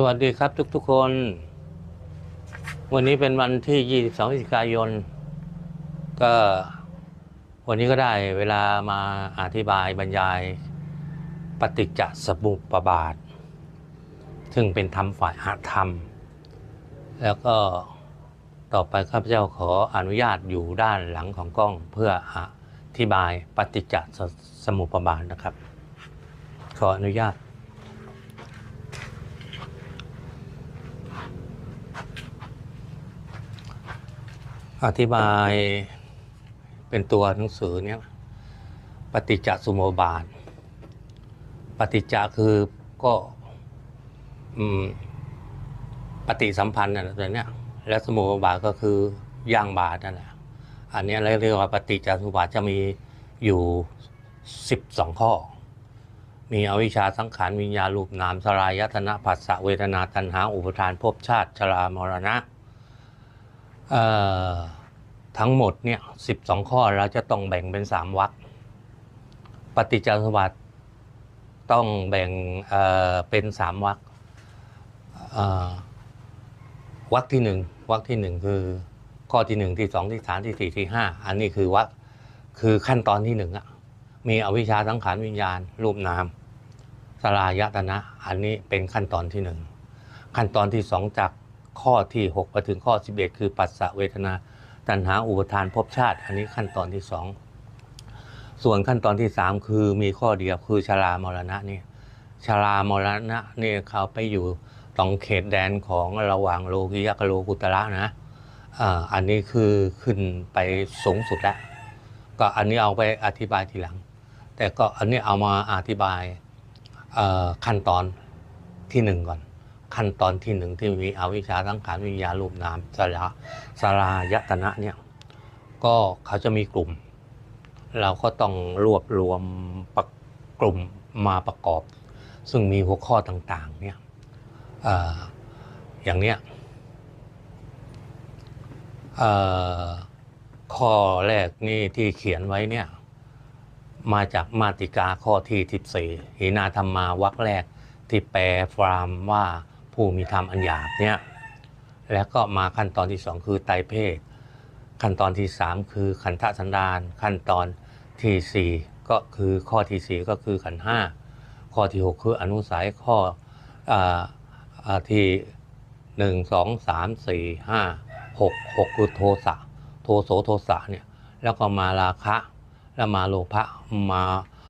สวัสดีครับทุกๆคน วันนี้เป็นวันที่ 22พฤศจิกายน ก็วันนี้ก็ได้เวลามาอธิบายบรรยาย ปฏิจจสมุปบาท ซึ่งเป็นธรรมฝ่ายอาธรรม แล้วก็ต่อไปข้าพเจ้าขออนุญาตอยู่ด้านหลังของกล้องเพื่ออธิบายปฏิจจสมุปบาทนะครับ ขออนุญาต อธิบายเป็นตัวหนังสือเนี่ยปฏิจจสมุปบาท ปฏิจจคือก็อปฏิสัมพันธ์นั่นแหละตัวเนี้ยและสมุปบาทก็คือย่างบาทนั่นแหละอันนี้เราเรียกว่าปฏิจจสมุปบาทจะมีอยู่สิบสองข้อ มีอวิชชาสังขารวิญญาณรูปนามสลายตนะผัสสะเวทนาตัณหาอุปทานภพชาติชรามรณะ เอ่อ ทั้งหมดเนี่ยสิบสองข้อเราจะต้องแบ่งเป็นสามวรรคปฏิจจสมุปบาทต้องแบ่งเเป็นสามวรรควรรคที่หนึ่งวรรคที่หนึ่งคือข้อที่หนึ่งที่สองที่สามที่สี่ที่ห้าอันนี้คือวรรคคือขั้นตอนที่หนึ่งอะมีอวิชชาสังขารวิญญาณ รูปนามสลายตนะ อันนี้เป็นขั้นตอนที่หนึ่งขั้นตอนที่สองจากข้อที่หกไปถึงข้อสิบเอ็ดคือปัสสะเวทนา ตัณหาอุปทานภพชาติ อันนี้ขั้นตอนที่สองส่วนขั้นตอนที่สามคือมีข้อเดียวคือชรามรณะนี่ชรามรณะนี่เขาไปอยู่ตรงเขตแดนของระหว่างโลกิยะกับโลกุตระนะอันนี้คือขึ้นไปสูงสุดแล้ว ก็อันนี้เอาไปอธิบายทีหลัง แต่ก็อันนี้เอามาอธิบายขั้นตอนที่หนึ่งก่อน ขั้นตอนที่หนึ่งที่มีอวิชชาสังขารวิญญาณรูปนามสลาสลายตนะเนี่ยก็เขาจะมีกลุ่ม เราก็ต้องรวบรวมประกลุ่มมาประกอบ ซึ่งมีหัวข้อต่างๆเนี่ยออย่างเนี้ยข้อแรกนี่ที่เขียนไว้เนี่ยมาจากมาติกาข้อที่ 14หินาธรรมาวรรคแรกที่แปลฟรามว่า ผู้มีธรรมอันหยาบเนี่ยแล้วก็มาขั้นตอนที่สองคือไตเพศ ขั้นตอนที่สามคือขันธสันดาน ขั้นตอนที่สี่ก็คือข้อที่สี่ก็คือขันธ์ห้าข้อที่หกคืออนุสัยข้ออาอ่าที่หนึ่งสองสามสี่ห้าหกหกคือโทสะโทโสโทสะเนี่ยแล้วก็มาราคะ แล้วมาโลภะมา